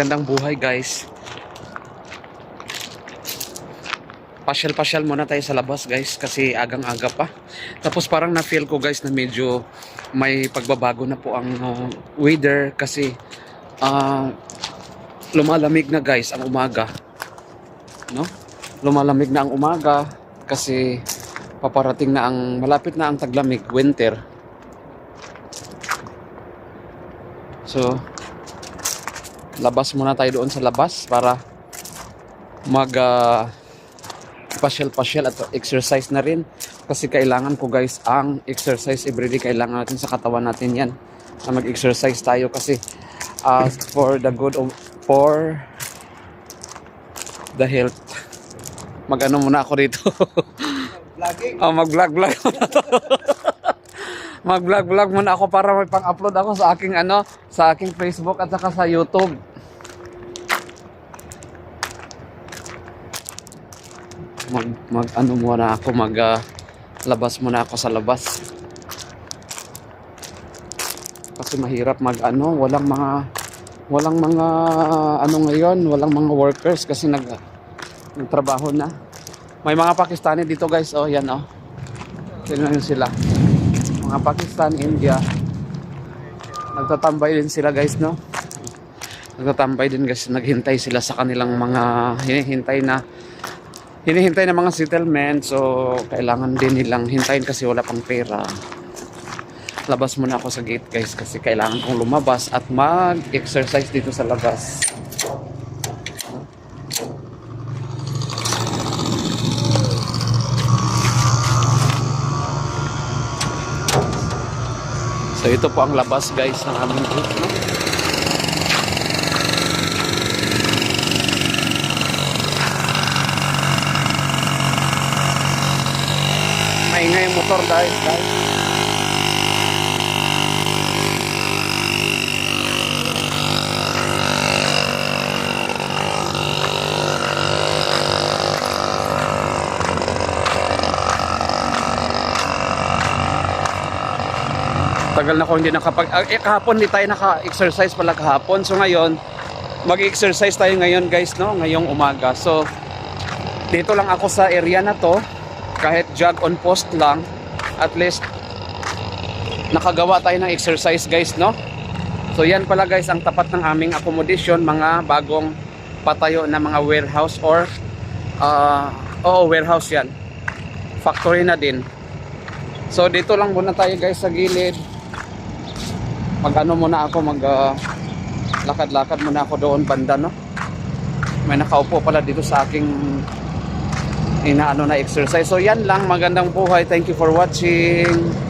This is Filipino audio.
Magandang buhay guys. Pasyal-pasyal muna tayo sa labas guys kasi agang-aga pa. Tapos parang na-feel ko guys na medyo may pagbabago na po ang uh, weather kasi ah, lumalamig na guys ang umaga. No? Lumalamig na ang umaga kasi paparating na ang malapit na ang taglamig, winter. So, labas muna tayo doon sa labas para mag ah, pasyal-pasyal at exercise na rin. Kasi kailangan ko guys ang exercise everyday kailangan natin sa katawan natin yan na mag-exercise tayo kasi ah, for the good of for the health. Mag-ano muna ako dito Vlogging. oh, mag-vlog vlog muna to mag-vlog vlog muna ako para may pang-upload ako sa aking ano sa aking Facebook at saka sa YouTube mag, mag ano muna ako mag ah, labas muna ako sa labas. Kasi mahirap mag ano walang mga walang mga ano ngayon walang mga workers kasi nag nagtrabaho na. May mga Pakistani dito guys. Oh yan oh. Tingnan sila. Mga Pakistan India. Nagtatambay din sila guys no? Nagtatambay din guys naghintay sila sa kanilang mga hinihintay na hinihintay ng mga settlement so kailangan din nilang hintayin kasi wala pang pera labas muna ako sa gate guys kasi kailangan kong lumabas at mag-exercise dito sa labas so ito po ang labas guys ng aming gate no? Maingay yung motor guys guys. Tagal na ko hindi nakapag ah, eh, kahapon hindi tayo naka-exercise pala kahapon. So ngayon mag-exercise tayo ngayon guys no ngayong umaga. So dito lang ako sa area na to kahit jog on post lang at least nakagawa tayo ng exercise guys no? So yan pala guys ang tapat ng aming accommodation mga bagong patayo na mga warehouse or uh, oo warehouse yan. Factory na din. So dito lang muna tayo guys sa gilid. Mag ano muna ako mag uh, lakad-lakad muna ako doon banda no? May nakaupo pala dito sa aking inaano na exercise. So yan lang. Magandang buhay. Thank you for watching